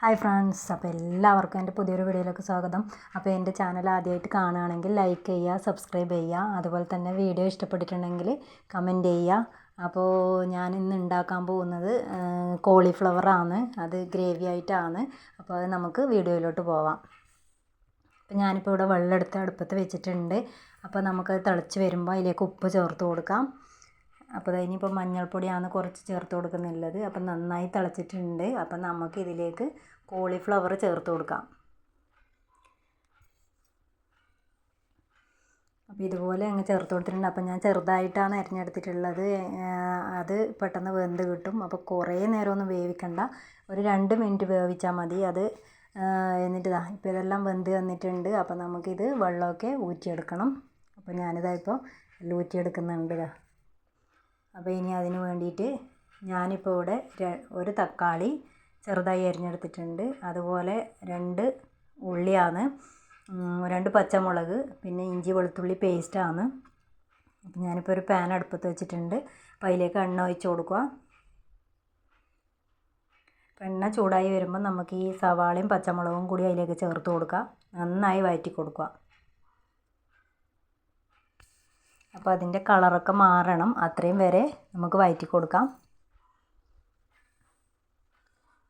Hi friends അപ്പോൾ എല്ലാവർക്കും എന്റെ പുതിയൊരു വീഡിയോയിലേക്ക് സ്വാഗതം. അപ്പോൾ എന്റെ ചാനൽ ആദ്യമായിട്ട് കാണുകയാണെങ്കിൽ ലൈക്ക് ചെയ്യുക സബ്സ്ക്രൈബ് ചെയ്യുക അതുപോലെ തന്നെ വീഡിയോ ഇഷ്ടപ്പെട്ടിട്ടുണ്ടെങ്കിൽ കമന്റ് ചെയ്യുക. അപ്പോൾ ഞാൻ ഇന്ന് ഉണ്ടാക്കാൻ പോകുന്നത് കോളിഫ്ലവറാണ് അത് ഗ്രേവി ആയിട്ടാണ്. അപ്പോൾ അത് നമുക്ക് വീഡിയോയിലോട്ട് പോവാം. അപ്പോൾ ഞാനിപ്പോൾ ഇവിടെ വെള്ളം എടുത്ത് അടുപ്പത്ത് വെച്ചിട്ടുണ്ട്. അപ്പോൾ നമുക്കത് തിളച്ച് വരുമ്പോൾ അതിലേക്ക് ഉപ്പ് ചേർത്ത് കൊടുക്കാം. അപ്പോൾ ഇനിയിപ്പോൾ മഞ്ഞൾപ്പൊടിയാണ് കുറച്ച് ചേർത്ത് കൊടുക്കുന്നുള്ളത്. അപ്പം നന്നായി തിളച്ചിട്ടുണ്ട്. അപ്പം നമുക്ക് ഇതിലേക്ക് കോളിഫ്ലവർ ചേർത്ത് കൊടുക്കാം. അപ്പോൾ ഇതുപോലെ അങ്ങ് ചേർത്ത് കൊടുത്തിട്ടുണ്ട്. അപ്പം ഞാൻ ചെറുതായിട്ടാണ് അരിഞ്ഞെടുത്തിട്ടുള്ളത്. അത് പെട്ടെന്ന് വെന്ത് കിട്ടും. അപ്പോൾ കുറേ നേരമൊന്നും വേവിക്കണ്ട. ഒരു രണ്ട് മിനിറ്റ് വേവിച്ചാൽ മതി. അത് എന്നിട്ട് ഇതാ ഇപ്പോൾ ഇതെല്ലാം വെന്ത് വന്നിട്ടുണ്ട്. അപ്പോൾ നമുക്കിത് വെള്ളമൊക്കെ ഊറ്റിയെടുക്കണം. അപ്പോൾ ഞാനിതാ ഇപ്പോൾ ഊറ്റിയെടുക്കുന്നുണ്ട് ഇതാ അപ്പോൾ ഇനി അതിന് വേണ്ടിയിട്ട് ഞാനിപ്പോൾ ഇവിടെ ഒരു തക്കാളി ചെറുതായി അരിഞ്ഞെടുത്തിട്ടുണ്ട്. അതുപോലെ രണ്ട് ഉള്ളിയാണ് രണ്ട് പച്ചമുളക് പിന്നെ ഇഞ്ചി വെളുത്തുള്ളി പേസ്റ്റാണ്. അപ്പം ഞാനിപ്പോൾ ഒരു പാൻ അടുപ്പത്ത് വെച്ചിട്ടുണ്ട്. അപ്പോൾ അതിലേക്ക് എണ്ണ ഒഴിച്ച് കൊടുക്കുക. എണ്ണ ചൂടായി വരുമ്പോൾ നമുക്ക് ഈ സവാളയും പച്ചമുളകും കൂടി അതിലേക്ക് ചേർത്ത് കൊടുക്കുക. നന്നായി വഴറ്റി കൊടുക്കുക. അപ്പോൾ അതിന്റെ കളറൊക്കെ മാറണം. അത്രയും വരെ നമുക്ക് വയറ്റി കൊടുക്കാം.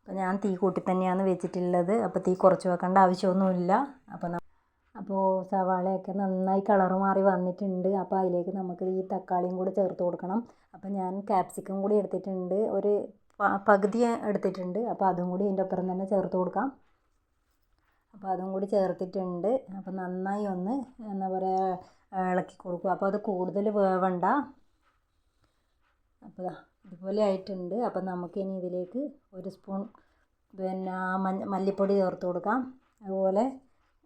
അപ്പോൾ ഞാൻ തീ കൂട്ടി തന്നെയാണ് വെച്ചിട്ടുള്ളത്. അപ്പോൾ തീ കുറച്ച് വെക്കേണ്ട ആവശ്യമൊന്നുമില്ല. അപ്പോൾ അപ്പോൾ സവാളയൊക്കെ നന്നായി കളർ മാറി വന്നിട്ടുണ്ട്. അപ്പോൾ അതിലേക്ക് നമുക്ക് ഈ തക്കാളിയും കൂടി ചേർത്ത് കൊടുക്കണം. അപ്പോൾ ഞാൻ ക്യാപ്സിക്കം കൂടി എടുത്തിട്ടുണ്ട്. ഒരു പകുതി എടുത്തിട്ടുണ്ട്. അപ്പോൾ അതും കൂടി ഇതിന്റെ ഒപ്പം തന്നെ ചേർത്ത് കൊടുക്കാം. അപ്പോൾ അതും കൂടി ചേർത്തിട്ടുണ്ട്. അപ്പോൾ നന്നായി ഒന്ന് എന്താ പറയുക ഇളക്കി കൊടുക്കും. അപ്പോൾ അത് കൂടുതൽ വേവണ്ട. അപ്പോൾ ഇതുപോലെ ആയിട്ടുണ്ട്. അപ്പോൾ നമുക്കിനി ഇതിലേക്ക് ഒരു സ്പൂൺ പിന്നെ മല്ലിപ്പൊടി ചേർത്ത് കൊടുക്കാം. അതുപോലെ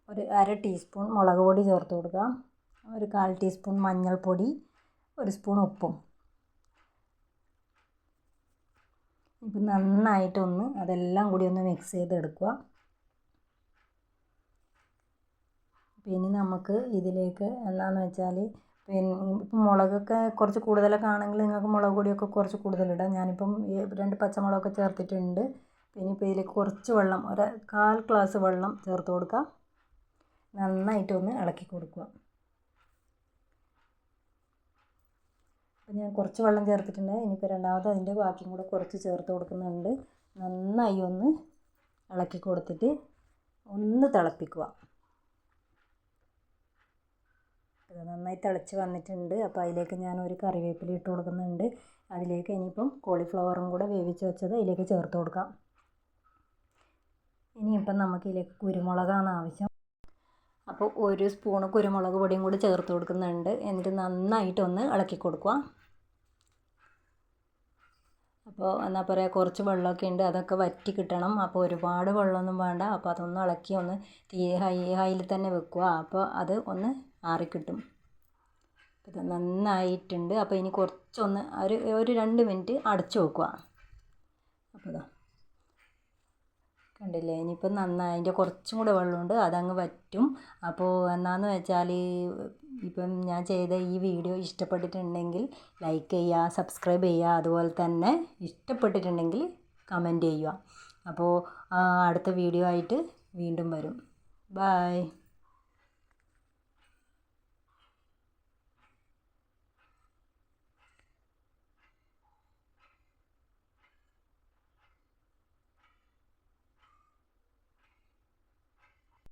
ഒരു അര ടീസ്പൂൺ മുളക് പൊടി ചേർത്ത് കൊടുക്കാം. ഒരു കാൽ ടീസ്പൂൺ മഞ്ഞൾപ്പൊടി ഒരു സ്പൂൺ ഉപ്പും. ഇപ്പം നന്നായിട്ടൊന്ന് അതെല്ലാം കൂടി ഒന്ന് മിക്സ് ചെയ്തെടുക്കുക. പിന്നെ നമുക്ക് ഇതിലേക്ക് എന്താണെന്ന് വെച്ചാൽ പിന്നെ ഇപ്പം മുളകൊക്കെ കുറച്ച് കൂടുതലൊക്കെ ആണെങ്കിൽ നിങ്ങൾക്ക് മുളക് പൊടിയൊക്കെ കുറച്ച് കൂടുതലിടാം. ഞാനിപ്പം രണ്ട് പച്ചമുളകൊക്കെ ചേർത്തിട്ടുണ്ട്. പിന്നെ ഇപ്പോൾ ഇതിലേക്ക് കുറച്ച് വെള്ളം ഒരു കാൽ ഗ്ലാസ് വെള്ളം ചേർത്ത് കൊടുക്കുക. നന്നായിട്ട് ഒന്ന് ഇളക്കി കൊടുക്കുക. അപ്പം ഞാൻ കുറച്ച് വെള്ളം ചേർത്തിട്ടുണ്ട്. ഇനിയിപ്പോൾ രണ്ടാമത് അതിന്റെ ബാക്കിയും കൂടെ കുറച്ച് ചേർത്ത് കൊടുക്കുന്നുണ്ട്. നന്നായി ഒന്ന് ഇളക്കി കൊടുത്തിട്ട് ഒന്ന് തിളപ്പിക്കുക. ഇത് നന്നായി തിളച്ച് വന്നിട്ടുണ്ട്. അപ്പോൾ അതിലേക്ക് ഞാൻ ഒരു കറിവേപ്പില ഇട്ട് കൊടുക്കുന്നുണ്ട്. അതിലേക്ക് ഇനിയിപ്പം കോളിഫ്ലവറും കൂടെ വേവിച്ച് വെച്ചത് അതിലേക്ക് ചേർത്ത് കൊടുക്കാം. ഇനിയിപ്പം നമുക്ക് ഇതിലേക്ക് കുരുമുളകാണ് ആവശ്യം. അപ്പോൾ ഒരു സ്പൂണ് കുരുമുളക് പൊടിയും കൂടി ചേർത്ത് കൊടുക്കുന്നുണ്ട്. എന്നിട്ട് നന്നായിട്ടൊന്ന് ഇളക്കി കൊടുക്കുക. അപ്പോൾ എന്താ പറയുക കുറച്ച് വെള്ളമൊക്കെ ഉണ്ട് അതൊക്കെ വറ്റി കിട്ടണം. അപ്പോൾ ഒരുപാട് വെള്ളമൊന്നും വേണ്ട. അപ്പോൾ അതൊന്ന് ഇളക്കി ഒന്ന് തീ ഹൈ ഹൈയിൽ തന്നെ വെക്കുക. അപ്പോൾ അത് ഒന്ന് ആറിക്കിട്ടും. ഇത് നന്നായിട്ടുണ്ട്. അപ്പോൾ ഇനി കുറച്ചൊന്ന് ഒരു ഒരു രണ്ട് മിനിറ്റ് അടച്ചു വെക്കുക അപ്പോൾ ഇതാ കണ്ടില്ലേ? ഇനിയിപ്പം നന്നായി. അതിന്റെ കുറച്ചും കൂടെ വെള്ളമുണ്ട്. അതങ്ങ് വറ്റും. അപ്പോൾ എന്നാന്ന് വെച്ചാൽ ഇപ്പം ഞാൻ ചെയ്ത ഈ വീഡിയോ ഇഷ്ടപ്പെട്ടിട്ടുണ്ടെങ്കിൽ ലൈക്ക് ചെയ്യുക സബ്സ്ക്രൈബ് ചെയ്യുക അതുപോലെ തന്നെ ഇഷ്ടപ്പെട്ടിട്ടുണ്ടെങ്കിൽ കമന്റ് ചെയ്യുക അപ്പോൾ അടുത്ത വീഡിയോ ആയിട്ട് വീണ്ടും വരും. ബായ്.